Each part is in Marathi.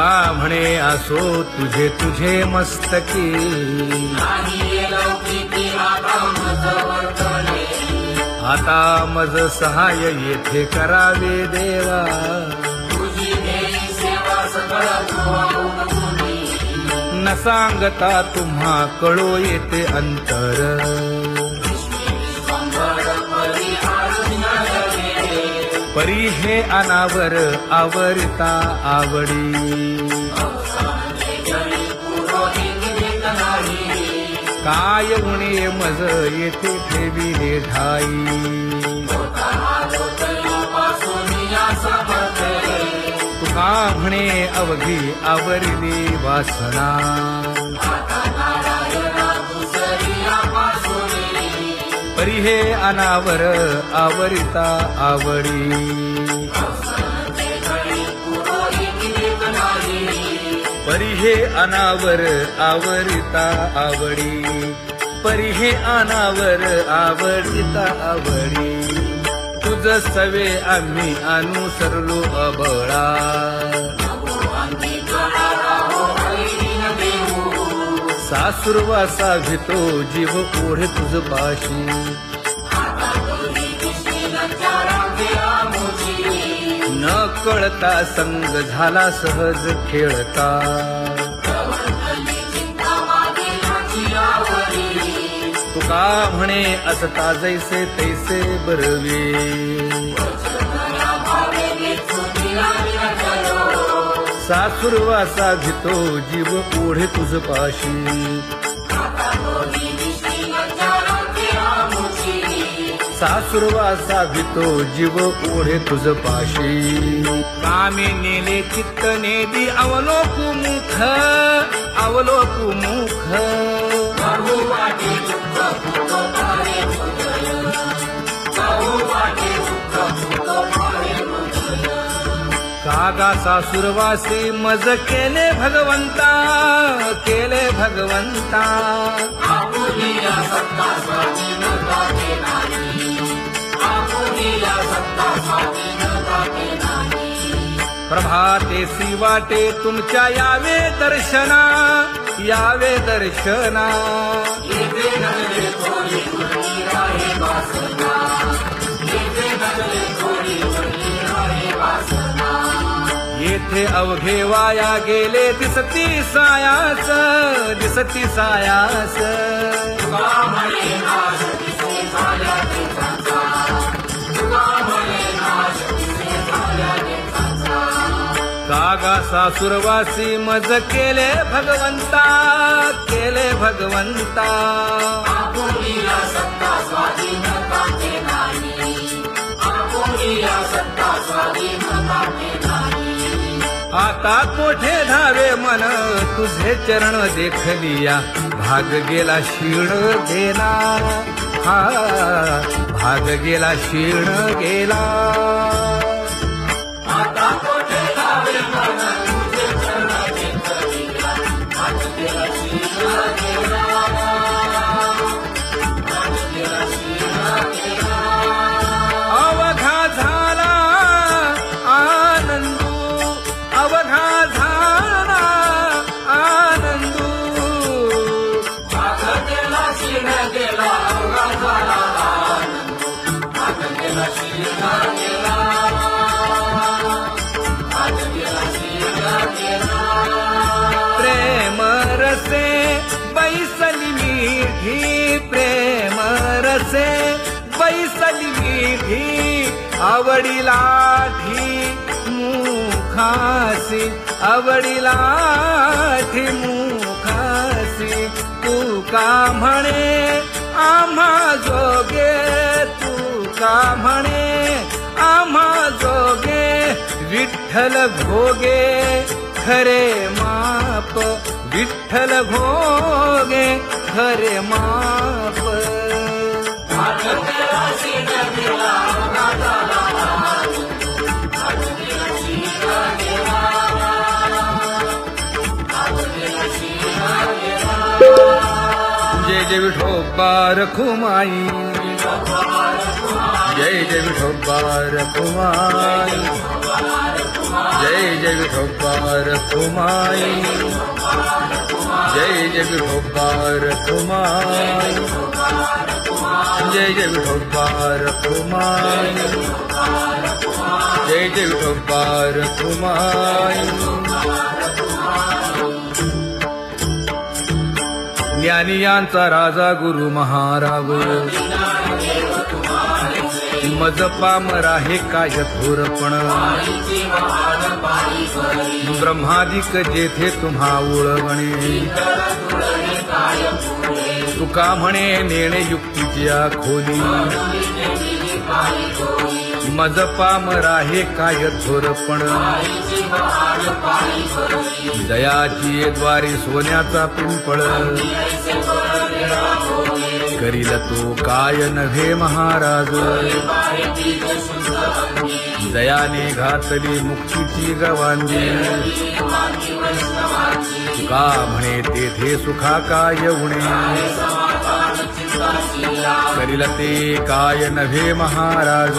म्हणे असो तुझे तुझे मस्तकी. आता मज सहाय येथे करावे देवा. न सांगता तुम्हा कळो येते अंतर. परी हे अनावर आवरता आवडी. काय उणे मज येथे ठेविले ठाई तुका म्हणे अवघी आवरली वासना. परी हे अनावर आवरिता आवडी परी हे अनावर आवरिता आवडी परी हे अनावर आवडिता आवडी तुझ सवे आम्ही अनुसरलो अबळा. सासुरवासा घेतो जीव ओढे तुझ पाशी. न कळता संग झाला सहज खेळता. तुका म्हणे असता जैसे तैसे बरवे? सासुरवासा घेतो जीव ओढे तुझ पाशी. सासुरवासा भितो जीव ओढे तुझ पाशी. कामे नेले चित्त नेदी अवलोकु मुख अवलोकु मुख. कागा सासुरवासी मज केले भगवंता केले भगवंता. प्रभाते सी वाटे तुमच्या यावे दर्शना यावे दर्शना. येथे अवघे वाया गेले दिसती सायास दिसती सायास. कागा सासुरवासी मज केले भगवंता केले भगवंता. आता कोठे धावे मन? तुझे चरण देखलिया. भाग गेला शिण गेला हा भाग गेला शिण गेला रसे बैसली मीठी प्रेम रसे. बैसली मीठी आवडीला ठी मुखासी आवडीला ठी मुखासी तू का म्हणे आम्हा जोगे तू का म्हणे आम्हा जोगे विठ्ठल भोगे. खरे माप विठ्ठल भोगे खरे माप. जय जय विठोबा रखुमाई जय जय विठोबा रखुमाई जय जय विठोबा जय जय विठोबा जय जय विठोबा जय जय विठोबा रखुमाई ज्ञानियांचा राजा गुरु महाराव मज पामरा हे काय थोरपण ब्रह्मादिक जेथे तुम्हा ओळवणे तुका म्हणे नेणे युक्तीच्या खोली. मज पामरा हे काय थोरपण दयाची द्वारे सोन्याचा पिंपळ. करील तो काय नव्हे महाराज? दयाने घातली मुक्तीची गवांदी तुका म्हणे तेथे सुखा काय उणे? करील ते काय नव्हे महाराज?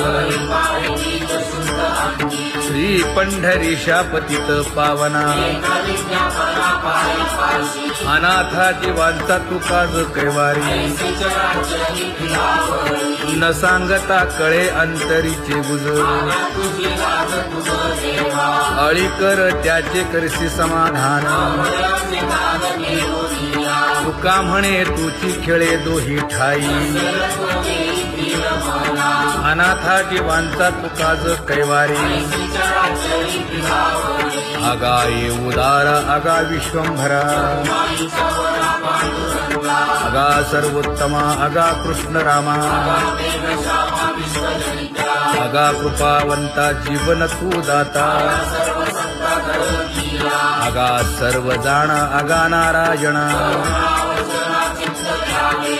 श्री पंढरीशा पतित पावना। अनाथा जीवांचा तुकाज कैवारी। न सांगता कळे अंतरीचे गुज अळी कर त्याचे करसी समाधान। तुका म्हणे तुची खेळे दोही ठाई। अनाथा जीवांचा तुकाज कैवारी. आगा ये उदार आगा विश्वंभरा. आगा सर्वोत्तमा आगा कृष्ण रामा आगा कृपावंता जीवन तू दाता आगा सर्व जाणा आगा नारायणा.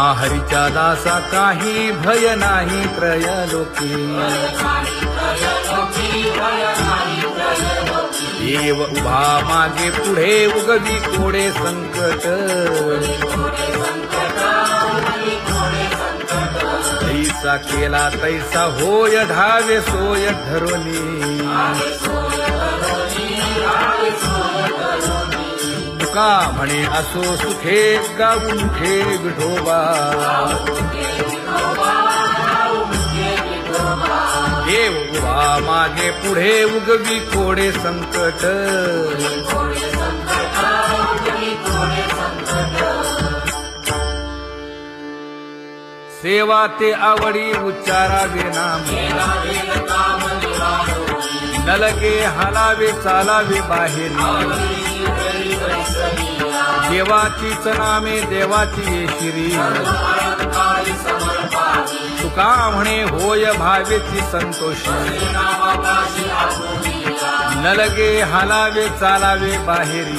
हरीच्या दासा काही भय नाही त्रयलोकी. देव उभा मागे पुढे उगवी कोडे संकट. तैसा केला तैसा होय धावे सोय धरोनी तुका म्हणे असो सुखे गाऊन ठे विठोबा? देव उभा मागे पुढे उगवी कोडे संकट. सेवा ते आवडी उच्चारावे नाम. नलगे हालावे चालावे बाहेर. देवाचीच नामे देवाची येशिरी तुका म्हणे होय भावेची संतोषी. नलगे हालावे चालावे बाहेरी.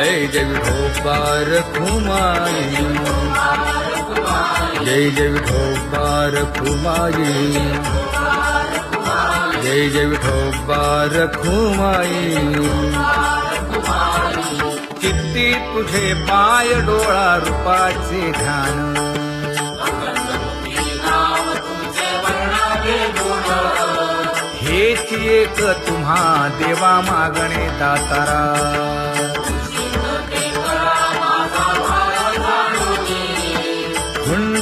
जय जय विठोबार कुमारी जय जय विठोबार कुमारी जय जय विठोबार कुमारी किती तुझे पाय डोळा रूपाचे ध्यान। हेच एक तुम्हा देवा मागणे दातारा।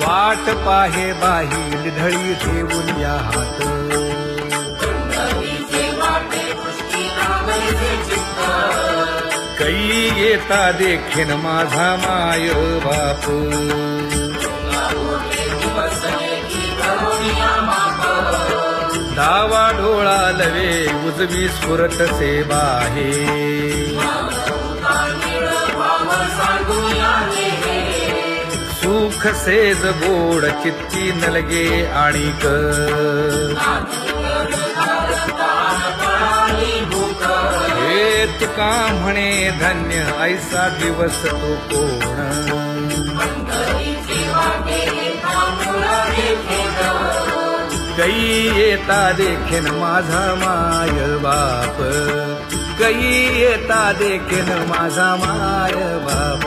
वाट पाहे बाही निधळी ठेवून या हात. कै येता देखीन माझा माय बाप. डावा डोळा लवे उजवी स्फुरत से बाहे सुख सेज गोड चित्ती नलगे आणिक. हे तुका म्हणे धन्य ऐसा दिवस तो कोण? कै येता देखेन माझा माय बाप. कै येता देखेन माझा माय बाप.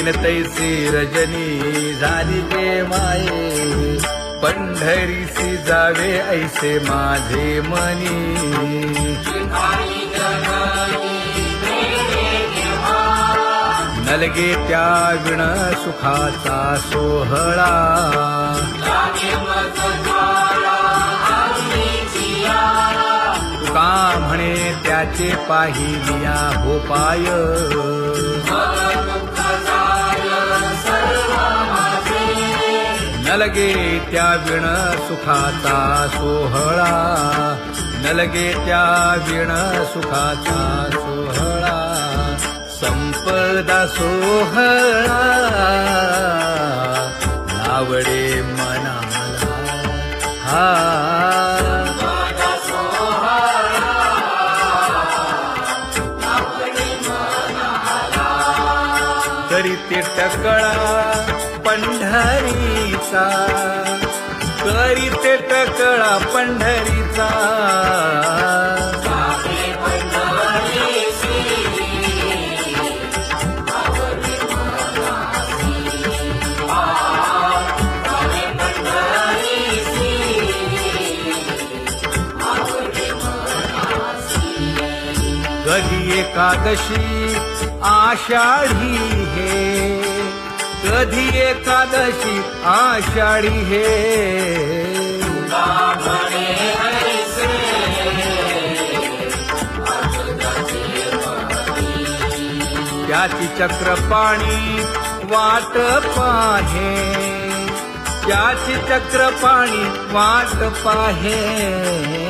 दीन तैसी रजनी झाली ते माये. पंढरीसी जावे ऐसे माझे मनी. नलगे त्या विण सुखाचा सोहळा. का म्हणे त्याचे पाहिलिया हो नलगे त्या विण सुखाचा सोहळा. नलगे त्या विण सुखाचा सोहळा. संपदा सोहळा. लावडे मनाला हा टकळा पंढरीचा. करीते टकळा पंढरीचा. कधी एकादशी आषाढी हे कधी एकादशी आषाढी हे? त्याची चक्रपाणी वाट पाहे. त्याची चक्रपाणी वाट पाहे.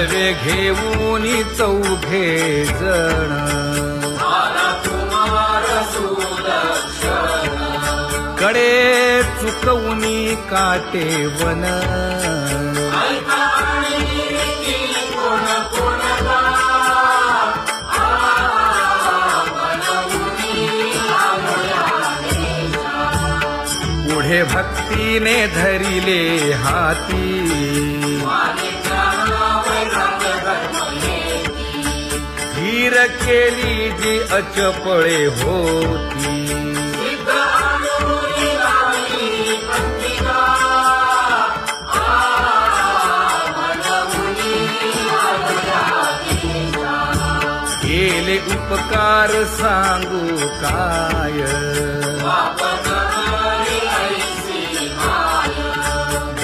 सवे घेऊन चौघे जण. कडे चुकवूनी काटे वन. पुढे भक्तीने धरिले हाती. धीर केली जी अचपळे होती. केले उपकार सांगू काय?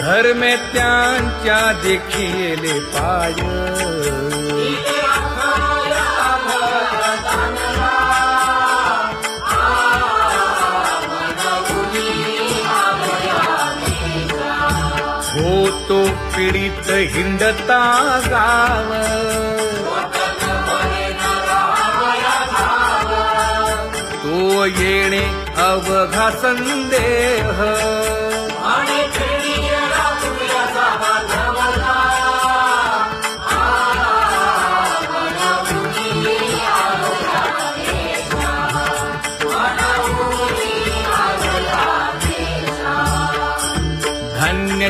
धर्मे त्यांच्या देखील पाय. तो पीडित हिंडता गाव. तो येणे अवघा संदेह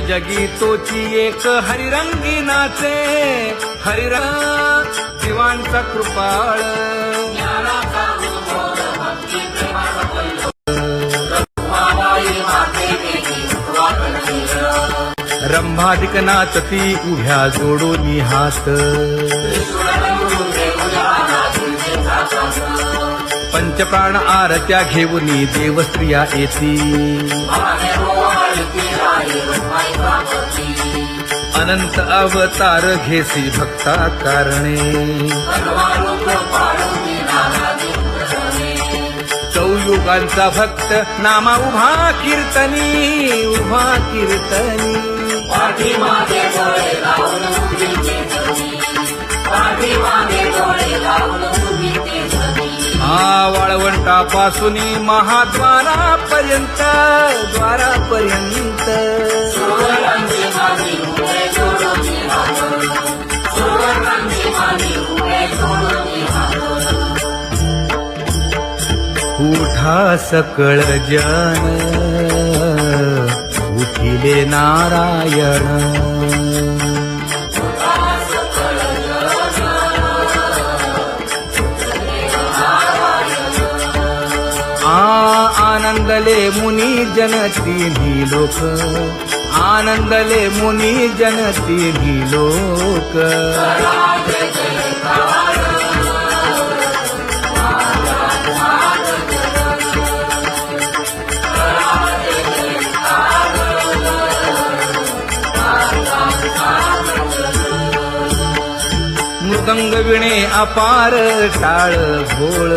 जगी तोची एक हरिरंगी नाचे हरिरा जीवांचा कृपाळ. रंभाधिक नाचती उभ्या जोडून हात. पंचप्राण आरत्या घेऊनी देवस्त्रिया येती. अनंत अवतार घेसी भक्ता कारणे चौयुगांचा भक्त नामा उभा कीर्तनी उभा कीर्तनी. पाठीमागे डोळे लावून वाळवंटापासून महाद्वारापर्यंत द्वारापर्यंत. उठा सकळ जन उठिले नारायण. आनंदले मुनी जनतिनी लोक. आनंदले मुनी जनतिनी लोक. मृदंग विणे अपार टाळ घोळ.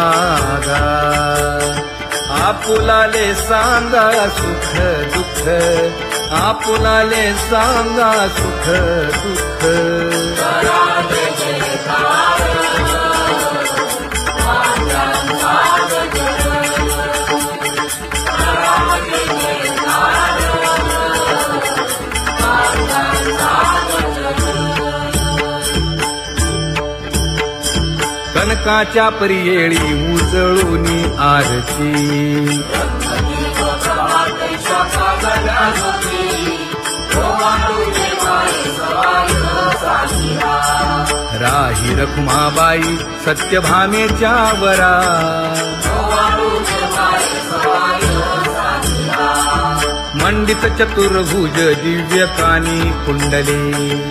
मागा. आपुलाले सांगा सुख दुःख. आपुलाले सांगा सुख दुःख. कनकाच्या परियेळी उजळून आरती. राही रखुमाबाई सत्यभामेच्या वरा. मंडित चतुर्भुज दिव्य कानी कुंडले.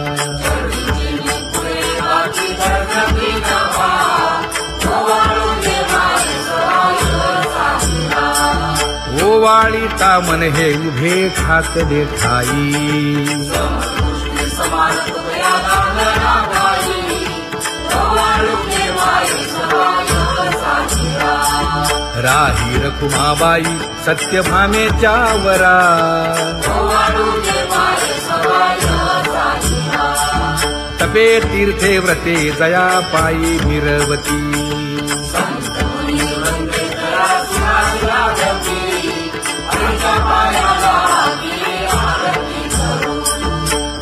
ओवाळी तामन हे उभे ठाकले ठाई राही रखुमाबाई सत्यभामेच्या वरा. तपे तीर्थे व्रते जया पायी मिरवती.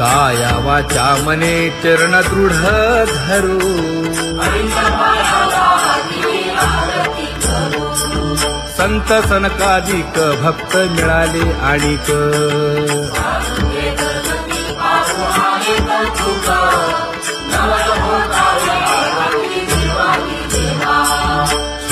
काया वाचा मने चरण दृढ धरू. संत सनकाधिक भक्त मिळाले आणिक.